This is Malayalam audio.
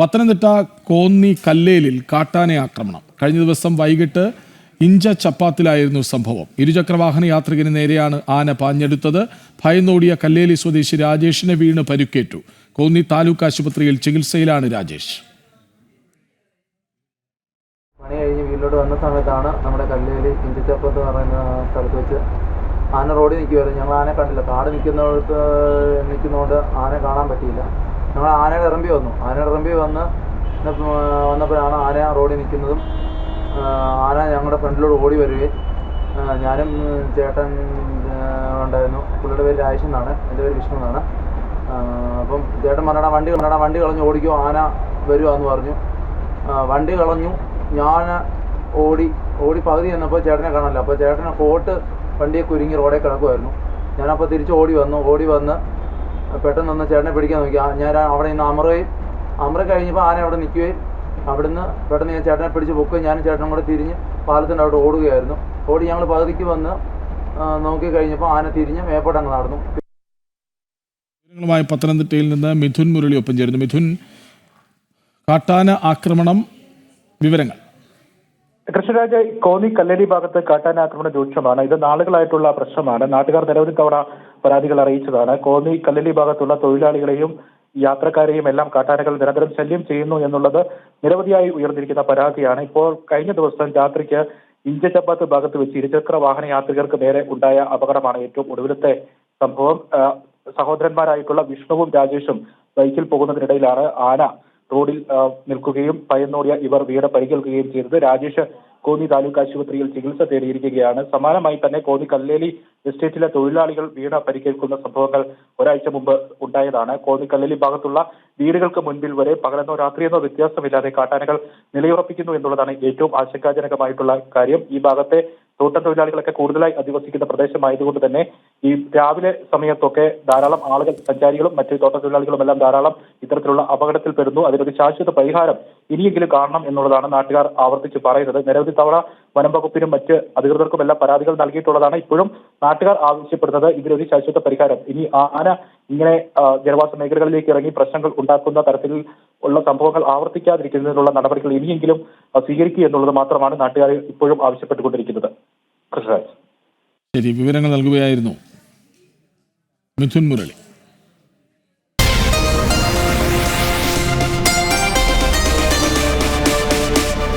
പത്തനംതിട്ട കോന്നി കല്ലേലിൽ കാട്ടാന ആക്രമണം. കഴിഞ്ഞ ദിവസം വൈകിട്ട് ഇഞ്ച ചപ്പാത്തിലായിരുന്നു സംഭവം. ഇരുചക്രവാഹന യാത്രികന് നേരെയാണ് ആന പാഞ്ഞെടുത്തത്. ഭയന്നോടിയ കല്ലേലി സ്വദേശി രാജേഷിനെ വീണ് പരുക്കേറ്റു. കോന്നി താലൂക്ക് ആശുപത്രിയിൽ ചികിത്സയിലാണ് രാജേഷ്. പണി കഴിഞ്ഞ് വീട്ടിലോട്ട് വന്ന സമയത്താണ് നമ്മുടെ കല്ലേലി ഇഞ്ചിച്ചപ്പത്ത് പറയുന്ന സ്ഥലത്ത് വെച്ച് ആന റോഡിൽ നിൽക്കുമായിരുന്നു ഞങ്ങൾ ആനെ കണ്ടില്ല. കാട് നിൽക്കുന്നിടത്ത് നിൽക്കുന്നതുകൊണ്ട് ആനെ കാണാൻ പറ്റിയില്ല. ഞങ്ങൾ ആനയുടെ ഇറമ്പി വന്നു. ആനയുടെ ഇറമ്പി വന്ന് വന്നപ്പോഴാണ് ആന റോഡിൽ നിൽക്കുന്നതും ആന ഞങ്ങളുടെ ഫ്രണ്ടിലൂടെ ഓടി വരികയും ഞാനും ചേട്ടൻ ഉണ്ടായിരുന്നു. പുള്ളിയുടെ പേര് രാജേഷ് എന്നാണ്. എന്റെ പേര് വിഷ്ണു എന്നാണ്. അപ്പം ചേട്ടൻ പറഞ്ഞാ വണ്ടി പറഞ്ഞാ വണ്ടി കളഞ്ഞ് ഓടിക്കോ ആന വരുവാന്ന് പറഞ്ഞു. വണ്ടി കളഞ്ഞു. ഞാൻ ഓടി ഓടി പകുതി ചെന്നപ്പോൾ ചേട്ടനെ കാണാനില്ല. അപ്പോൾ ചേട്ടനെ കോട്ട് വണ്ടിയെ കുരുങ്ങി റോഡിൽ കിടക്കുമായിരുന്നു ഞാനപ്പോൾ തിരിച്ച് ഓടി വന്നു. ഓടി വന്ന് പെട്ടെന്ന് ഒന്ന് ചേട്ടനെ പിടിക്കാൻ നോക്കി. ഞാൻ അവിടെ നിന്ന് അമറുകയും അമറ കഴിഞ്ഞപ്പോൾ ആന അവിടെ നിൽക്കുകയും അവിടുന്ന് പെട്ടെന്ന് ഞാൻ ചേട്ടനെ പിടിച്ച് പൊക്കുകയും ഞാനും ചേട്ടനും കൂടെ തിരിഞ്ഞ് പാലത്തിന്റെ അവിടെ ഓടുകയായിരുന്നു. ഓടി ഞങ്ങൾ പകുതിക്ക് വന്ന് നോക്കി കഴിഞ്ഞപ്പോൾ ആന തിരിഞ്ഞ് മേപ്പോട്ട് അങ്ങ് നടന്നു. ുമായി പത്തനംതിട്ടയിൽ നിന്ന് മിഥുൻ മുരളി ഒപ്പം ചേരുന്നു. മിഥുൻ കാട്ടാന ആക്രമണം വിവരങ്ങൾ. കൃഷ്ണരാജ് കോന്നി കല്ലേരി ഭാഗത്ത് കാട്ടാന ആക്രമണം രൂക്ഷമാണ്. ഇത് നാളുകളായിട്ടുള്ള പ്രശ്നമാണ്. നാട്ടുകാർ നിരവധി തവണ പരാതികൾ അറിയിച്ചതാണ്. കോന്നി കല്ലലി ഭാഗത്തുള്ള തൊഴിലാളികളെയും യാത്രക്കാരെയും എല്ലാം കാട്ടാനകൾ നിരന്തരം ശല്യം ചെയ്യുന്നു എന്നുള്ളത് നിരവധിയായി ഉയർന്നിരിക്കുന്ന പരാതിയാണ്. ഇപ്പോൾ കഴിഞ്ഞ ദിവസം രാത്രിക്ക് ഇഞ്ചച്ചപ്പാത്ത് ഭാഗത്ത് വെച്ച് ഇരുചക്ര വാഹന യാത്രികർക്ക് നേരെ ഉണ്ടായ അപകടമാണ് ഏറ്റവും ഒടുവിലത്തെ സംഭവം. സഹോദരന്മാരായിട്ടുള്ള വിഷ്ണുവും രാജേഷും ബൈക്കിൽ പോകുന്നതിനിടയിലാണ് ആന റോഡിൽ നിൽക്കുകയും പയന്നോടിയ ഇവർ വീട് പരിക്കേൽക്കുകയും ചെയ്തത്. രാജേഷ് കോന്നി താലൂക്ക് ആശുപത്രിയിൽ ചികിത്സ തേടിയിരിക്കുകയാണ്. സമാനമായി തന്നെ കോന്നി കല്ലേലി എസ്റ്റേറ്റിലെ തൊഴിലാളികൾ വീണ പരിക്കേൽക്കുന്ന സംഭവങ്ങൾ ഒരാഴ്ച മുമ്പ് ഉണ്ടായതാണ്. കോന്നി കല്ലേലി ഭാഗത്തുള്ള വീടുകൾക്ക് മുൻപിൽ വരെ പകലെന്നോ രാത്രിയെന്നോ വ്യത്യാസമില്ലാതെ കാട്ടാനകൾ നിലയുറപ്പിക്കുന്നു എന്നുള്ളതാണ് ഏറ്റവും ആശങ്കാജനകമായിട്ടുള്ള കാര്യം. ഈ ഭാഗത്തെ തോട്ടം തൊഴിലാളികളൊക്കെ കൂടുതലായി അധിവസിക്കുന്ന പ്രദേശമായതുകൊണ്ട് തന്നെ ഈ രാവിലെ സമയത്തൊക്കെ ധാരാളം ആളുകൾ സഞ്ചാരികളും മറ്റ് തോട്ടത്തൊഴിലാളികളും എല്ലാം ധാരാളം ഇത്തരത്തിലുള്ള അപകടത്തിൽ പെടുന്നു. അതിനൊരു ശാശ്വത പരിഹാരം ഇനിയെങ്കിലും കാണണം എന്നുള്ളതാണ് നാട്ടുകാർ ആവർത്തിച്ച് പറയുന്നത്. നിരവധി തവണ വനം വകുപ്പിനും മറ്റ് അധികൃതർക്കും എല്ലാം പരാതികൾ നൽകിയിട്ടുള്ളതാണ് ഇപ്പോഴും നാട്ടുകാർ ആവശ്യപ്പെടുന്നത് ഇതിനൊരു ശാശ്വത പരിഹാരം. ഇനി ആന ഇങ്ങനെ ജനവാസ മേഖലകളിലേക്ക് ഇറങ്ങി പ്രശ്നങ്ങൾ ഉണ്ടാക്കുന്ന തരത്തിൽ ഉള്ള സംഭവങ്ങൾ ആവർത്തിക്കാതിരിക്കുന്നതിനുള്ള നടപടികൾ ഇനിയെങ്കിലും സ്വീകരിക്കുക എന്നുള്ളത് മാത്രമാണ് നാട്ടുകാർ ഇപ്പോഴും ആവശ്യപ്പെട്ടുകൊണ്ടിരിക്കുന്നത്. കൃഷ്ണരാജ്. ശരി വിവരങ്ങൾ നൽകുകയായിരുന്നു. മിഥുൻ മുരളി